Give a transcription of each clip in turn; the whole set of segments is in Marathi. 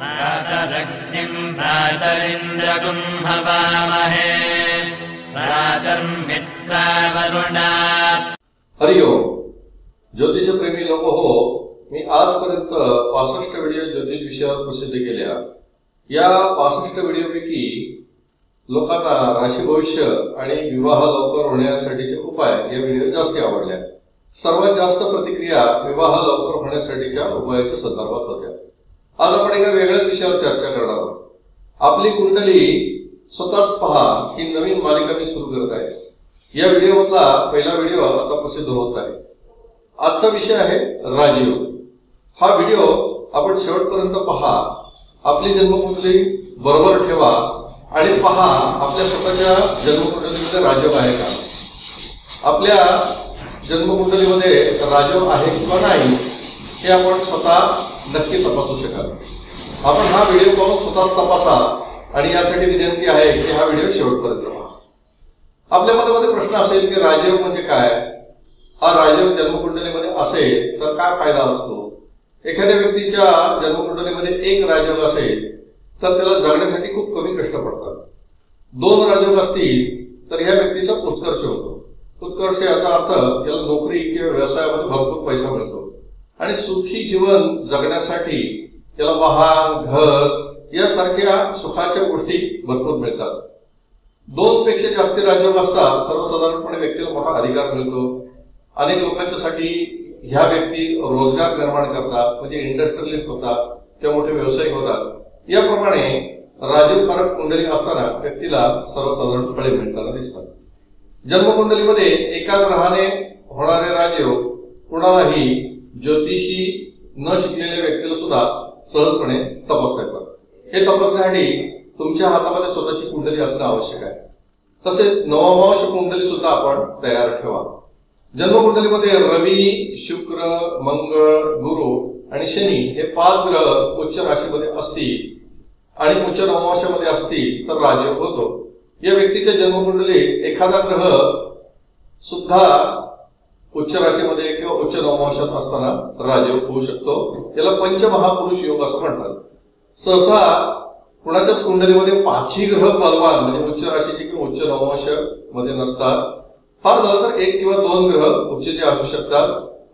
प्रातरग्निम् प्रातरिन्द्रगुम् हवामहे प्रातर्मित्रावरुणा हरिओम ज्योतिषप्रेमी लोक हो मी आजपर्यंत पासष्ट व्हिडिओ ज्योतिष विषयावर प्रसिद्ध केल्या. या पासष्ट व्हिडिओपैकी लोकांना राशी भविष्य आणि विवाह लवकर होण्यासाठीचे उपाय या व्हिडिओ जास्त आवडल्या. सर्वात जास्त प्रतिक्रिया विवाह लवकर होण्यासाठीच्या उपायाच्या संदर्भात होत्या. आज आपण एका वेगळ्या विषयावर चर्चा करणार आहोत. आपली कुंडली स्वतःच पहा ही नवीन मालिका मी सुरू करत आहे. या व्हिडिओमधला पहिला व्हिडिओ आता प्रसिद्ध होत आहे. आजचा विषय आहे राजयोग हा व्हिडिओ आपण शेवटपर्यंत पहा. आपली जन्मकुंडली बरोबर ठेवा आणि पहा आपल्या स्वतःच्या जन्मकुंडलीमध्ये राजयोग आहे का? आपल्या जन्मकुंडलीमध्ये राजयोग आहे किंवा नाही हे आपण स्वतः नक्की तपासू शकाल. आपण हा व्हिडिओ पाहून स्वतःच तपासा आणि यासाठी विनंती आहे की हा व्हिडिओ शेवटपर्यंत पहा. आपल्या मनामध्ये प्रश्न असेल की राजयोग म्हणजे काय? हा राजयोग जन्मकुंडलीमध्ये असेल तर काय फायदा असतो? एखाद्या व्यक्तीच्या जन्मकुंडलीमध्ये एक राजयोग असेल तर त्याला जगण्यासाठी खूप कमी कष्ट पडतात. दोन राजयोग असतील तर ह्या व्यक्तीचा उत्कर्ष होतो. उत्कर्ष याचा अर्थ त्याला नोकरी किंवा व्यवसायामध्ये भरपूर पैसा मिळतो. आणि सुखी जीवन जगण्यासाठी त्याला वाहन घर यासारख्या सुखाच्या गोष्टी भरपूर मिळतात. दोन पेक्षा जास्त राजयोग असतात सर्वसाधारणपणे व्यक्तीला मोठा अधिकार मिळतो. अनेक लोकांच्यासाठी ह्या व्यक्ती रोजगार निर्माण करतात म्हणजे इंडस्ट्रियलिस्ट होतात त्या मोठे व्यावसायिक होतात. याप्रमाणे राजीव कारक कुंडली असताना व्यक्तीला सर्वसाधारण फळे मिळताना दिसतात. जन्मकुंडलीमध्ये एका ग्रहाने होणारे राजयोग कुणालाही ज्योतिषी न शिकलेल्या व्यक्तीला सुद्धा सहजपणे तपासता येतात हे तपासण्यासाठी तुमच्या हातामध्ये स्वतःची कुंडली असणं आवश्यक आहे. तसेच नवमांश कुंडली सुद्धा आपण तयार ठेवा. जन्मकुंडलीमध्ये रवी शुक्र मंगळ गुरु आणि शनी हे पाच ग्रह उच्च राशीमध्ये असतील आणि उच्च नवमांशामध्ये असतील तर राजयोग होतो. या व्यक्तीच्या जन्मकुंडलीत एखादा ग्रह सुद्धा उच्च राशीमध्ये किंवा उच्च नवमांशात असताना राजयोग होऊ शकतो. याला पंचमहापुरुष योग असं म्हणतात. सहसा कुणाच्याच कुंडलीमध्ये पाचही ग्रह बलवान म्हणजे उच्च राशीचे किंवा उच्च नवमांशमध्ये नसतात. फार झालं तर एक किंवा दोन ग्रह उच्चचे असू शकतात.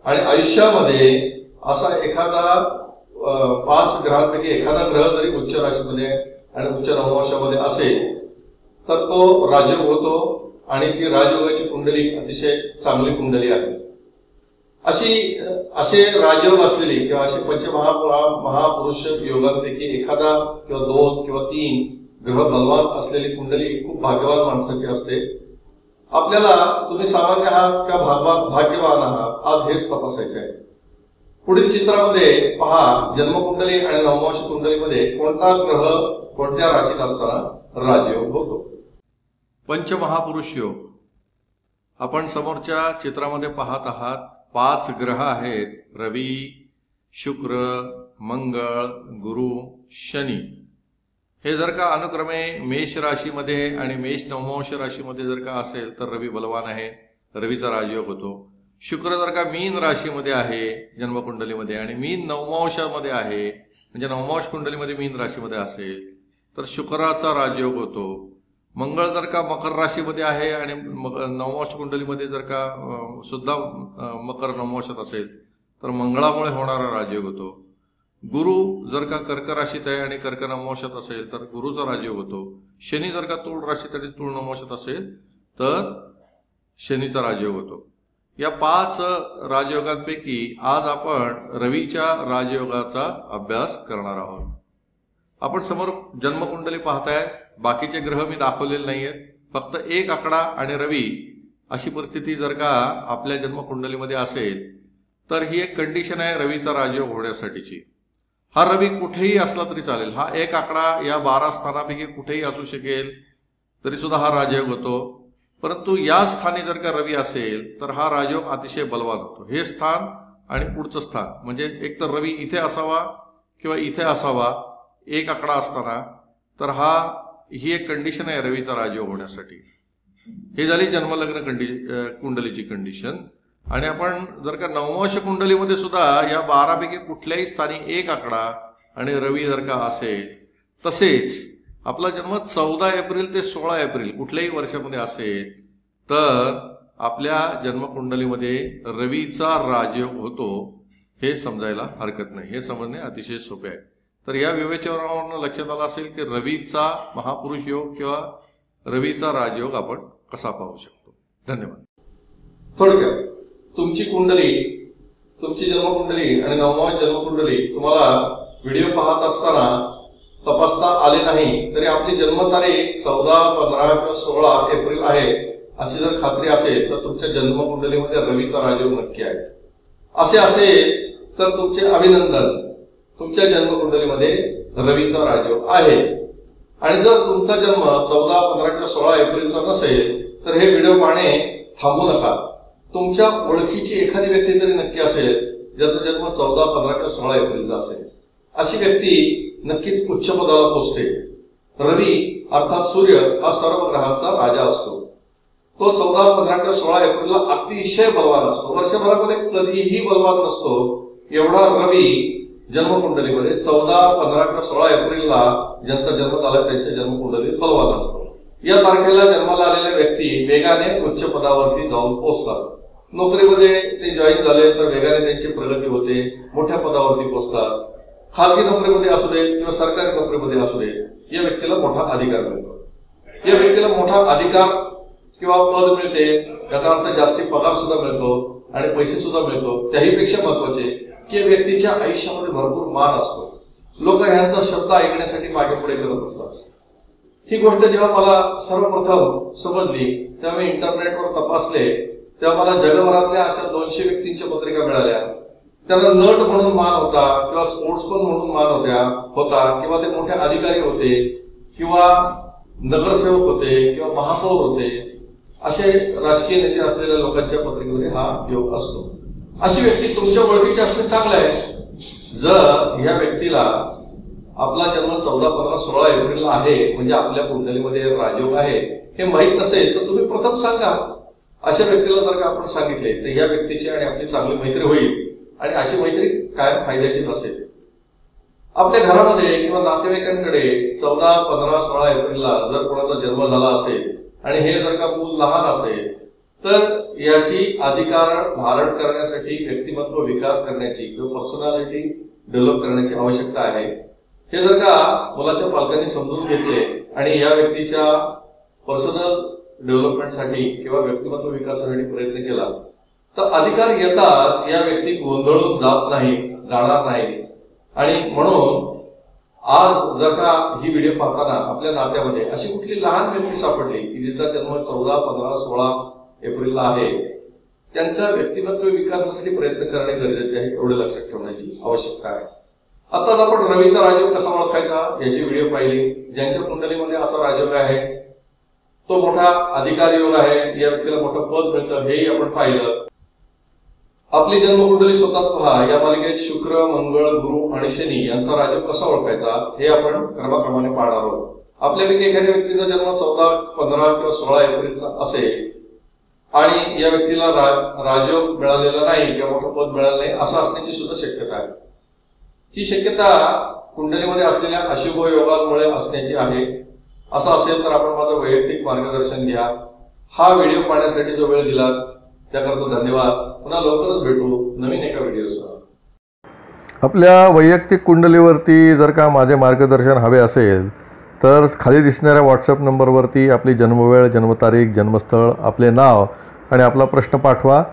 आणि आयुष्यामध्ये असा एखादा पाच ग्रहांपैकी एखादा ग्रह जरी उच्च राशीमध्ये आणि उच्च नवमांशामध्ये असेल तर तो राजयोग होतो. आणि ती राजयोगाची कुंडली अतिशय चांगली कुंडली आहे. अशी असे राजयोग असलेली किंवा असे पंचमहा महापुरुष योगांपैकी एखादा किंवा दोन किंवा तीन ग्रह बलवान असलेली कुंडली खूप भाग्यवान माणसाची असते. आपल्याला तुम्ही सामान्य आहात किंवा भागवान भाग्यवान आहात? आज हेच तपासायचे आहे. पुढील चित्रामध्ये पहा जन्मकुंडली आणि नवमांश कुंडलीमध्ये कोणता ग्रह कोणत्या राशीत असताना राजयोग होतो. पंचमहापुरुष योग. आपण समोरच्या चित्रामध्ये पाहत आहात पाच ग्रह आहेत. रवी शुक्र मंगळ गुरु शनी. हे जर का अनुक्रमे मेष राशीमध्ये आणि मेष नवमांश राशीमध्ये जर का असेल तर रवी बलवान आहे. रवीचा राजयोग होतो. शुक्र जर का मीन राशीमध्ये आहे जन्मकुंडलीमध्ये आणि मीन नवमांशामध्ये आहे म्हणजे नवमांश कुंडलीमध्ये मीन राशीमध्ये असेल तर शुक्राचा राजयोग होतो. मंगळ जर का मकर राशीमध्ये आहे आणि मग नवमांश कुंडलीमध्ये जर का सुद्धा मकर नवमांशात असेल तर मंगळामुळे होणारा राजयोग होतो. गुरु जर का कर्क राशीत आहे आणि कर्क नवमांशात असेल तर गुरुचा राजयोग होतो. शनी जर का तूळ राशीत आणि तूळ नवमांशात असेल तर शनीचा राजयोग होतो. या पाच राजयोगांपैकी आज आपण रवीच्या राजयोगाचा अभ्यास करणार आहोत. आपण समोर जन्मकुंडली पाहताय. बाकीचे ग्रह मी दाखवलेले नाहीयेत. फक्त एक आकडा आणि रवी अशी परिस्थिती जर का आपल्या जन्मकुंडलीमध्ये असेल तर ही एक कंडिशन आहे रवीचा राजयोग होण्यासाठीची. हा रवी कुठेही असला तरी चालेल. हा एक आकडा या बारा स्थानापैकी कुठेही असू शकेल तरी सुद्धा हा राजयोग होतो. परंतु या स्थानी जर का रवी असेल तर हा राजयोग अतिशय बलवान होतो. हे स्थान आणि पुढचं स्थान. म्हणजे एक तर रवी इथे असावा किंवा इथे असावा एक आकडा असताना तर हा ही एक कंडिशन आहे रवीचा राजयोग होण्यासाठी. हे झाली जन्मलग्न कंडि कुंडलीची कंडिशन आणि आपण जर का नवमांश कुंडलीमध्ये सुद्धा या बारापैकी कुठल्याही स्थानी एक आकडा आणि रवी जर का असेल तसेच आपला जन्म चौदा एप्रिल ते सोळा एप्रिल कुठल्याही वर्षामध्ये असेल तर आपल्या जन्मकुंडलीमध्ये रवीचा राजयोग होतो हे समजायला हरकत नाही. हे समजणे अतिशय सोपे आहे. तर या विवेचनावरनं लक्षात आलं असेल की रवीचा महापुरुष योग किंवा रवीचा राजयोग आपण कसा पाहू शकतो? धन्यवाद. थोडक्यात तुमची कुंडली तुमची जन्मकुंडली आणि नववा जन्मकुंडली तुम्हाला व्हिडिओ पाहत असताना तपासता आले नाही तरी आपली जन्मतारीख चौदा पंधरा किंवा सोळा एप्रिल आहे अशी जर खात्री असेल तर तुमच्या जन्मकुंडलीमध्ये रवीचा राजयोग नक्की आहे. असे असेल तर तुमचे अभिनंदन. तुमच्या जन्मकुंडलीमध्ये रवीचा राजयोग आहे. आणि जर तुमचा जन्म चौदा पंधरा किंवा सोळा एप्रिलचा नसेल तर हे व्हिडिओ पाहणे थांबू नका. तुमच्या ओळखीची एखादी व्यक्ती तरी नक्की असेल ज्याचा जन्म चौदा पंधरा किंवा सोळा एप्रिलचा असेल. अशी व्यक्ती नक्कीच उच्च पदाला पोचते. रवी अर्थात सूर्य हा सर्व ग्रहांचा राजा असतो. तो चौदा पंधरा किंवा सोळा एप्रिलला अतिशय बलवान असतो. वर्षभरामध्ये कधीही बलवान नसतो. एवढा रवी जन्मकुंडलीमध्ये चौदा पंधरा किंवा सोळा एप्रिलला ज्यांचा जन्म झाला त्यांच्या जन्मकुंडली बलवान असतो. या तारखेला जन्माला आलेल्या व्यक्ती वेगाने उच्च पदावरती जाऊन पोहोचतात नोकरीमध्ये ते जॉईन झाले तर वेगाने त्यांची प्रगती होते मोठ्या पदावरती पोहोचतात खाजगी नोकरीमध्ये असू दे किंवा सरकारी नोकरीमध्ये असू दे या व्यक्तीला मोठा अधिकार मिळतो. या व्यक्तीला मोठा अधिकार किंवा पद मिळते याचा अर्थ जास्ती पगार सुद्धा मिळतो आणि पैसे सुद्धा मिळतो. त्याही पेक्षा महत्त्वाचे की व्यक्तीच्या आयुष्यामध्ये भरपूर मान असतो. लोक ह्यांचा शब्द ऐकण्यासाठी मागे पुढे करत असतात. ही गोष्ट जेव्हा मला सर्वप्रथम समजली तेव्हा मी इंटरनेटवर तपासले तेव्हा मला जगभरातल्या अशा दोनशे व्यक्तींच्या पत्रिका मिळाल्या. त्यांना नट म्हणून मान होता किंवा स्पोर्ट्समन म्हणून मान होत्या होता किंवा ते मोठे अधिकारी होते किंवा नगरसेवक होते किंवा महापौर होते असे राजकीय नेते असलेल्या लोकांच्या पत्रिकेमध्ये हा योग असतो. अशी व्यक्ती तुमच्या ओळखीची असणे चांगलं आहे. जर ह्या व्यक्तीला आपला जन्म चौदा पंधरा सोळा एप्रिलला आहे म्हणजे आपल्या कुंडलीमध्ये राजयोग आहे हे माहीत नसेल तर तुम्ही प्रथम सांगा. अशा व्यक्तीला जर का आपण सांगितले तर या व्यक्तीची आणि आपली चांगली मैत्री होईल. आणि अशी मैत्री काय फायद्याची नसेल. आपल्या घरामध्ये किंवा नातेवाईकांकडे चौदा पंधरा सोळा एप्रिलला जर कोणाचा जन्म झाला असेल आणि हे जर का मूल लहान असेल तर याची अधिकार धारण करण्यासाठी व्यक्तिमत्व विकास करण्याची किंवा पर्सनॅलिटी डेव्हलप करण्याची आवश्यकता आहे. हे जर का मुलाच्या पालकांनी समजून घेतले आणि या व्यक्तीच्या पर्सनल डेव्हलपमेंटसाठी किंवा व्यक्तिमत्व विकासासाठी प्रयत्न केला तर अधिकार येताच या व्यक्ती गोंधळून जात नाही जाणार नाही. आणि म्हणून आज जर का ही व्हिडिओ पाहताना आपल्या नात्यामध्ये अशी कुठली लहान व्यक्ती सापडली की जिचा जन्म चौदा पंधरा सोळा एप्रिलला आहे. त्यांच्या व्यक्तिमत्व विकासासाठी प्रयत्न करणे गरजेचे आहे एवढे लक्षात ठेवण्याची आवश्यकता आहे. आताच आपण रवीचा राजयोग कसा ओळखायचा याची व्हिडिओ पाहिली. ज्यांच्या कुंडलीमध्ये असा राजयोग आहे तो मोठा अधिकार योग आहे या व्यक्तीला मोठं पद मिळतं हेही आपण पाहिलं. आपली जन्मकुंडली स्वतःच पहा. या मालिकेत शुक्र मंगळ गुरु आणि शनी यांचा राजयोग कसा ओळखायचा हे आपण क्रमाक्रमाने पाहणार आहोत. आपल्यापैकी एखाद्या व्यक्तीचा जन्म चौदा पंधरा किंवा सोळा एप्रिलचा असेल आणि या व्यक्तीला राजयोग मिळालेला नाही किंवा मोठं पद मिळालं नाही असं असण्याची सुद्धा शक्यता आहे. ही शक्यता कुंडलीमध्ये असलेल्या अशुभ योगांमुळे असण्याची आहे. असं असेल तर आपण माझं वैयक्तिक मार्गदर्शन घ्या. हा व्हिडिओ पाहण्यासाठी जो वेळ दिला त्याकरता धन्यवाद. पुन्हा लवकरच भेटू नवीन एका व्हिडिओसह. आपल्या वैयक्तिक कुंडलीवरती जर का माझे मार्गदर्शन हवे असेल तर खाली दिसणाऱ्या व्हॉट्सअप नंबरवरती आपली जन्मवेळ जन्मतारीख जन्मस्थळ आपले नाव आणि आपला प्रश्न पाठवा.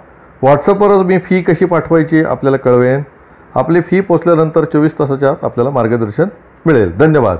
व्हॉट्सअपवरच मी फी कशी पाठवायची आपल्याला कळवेन. आपली फी पोचल्यानंतर चोवीस तासाच्या आत आपल्याला मार्गदर्शन मिळेल. धन्यवाद.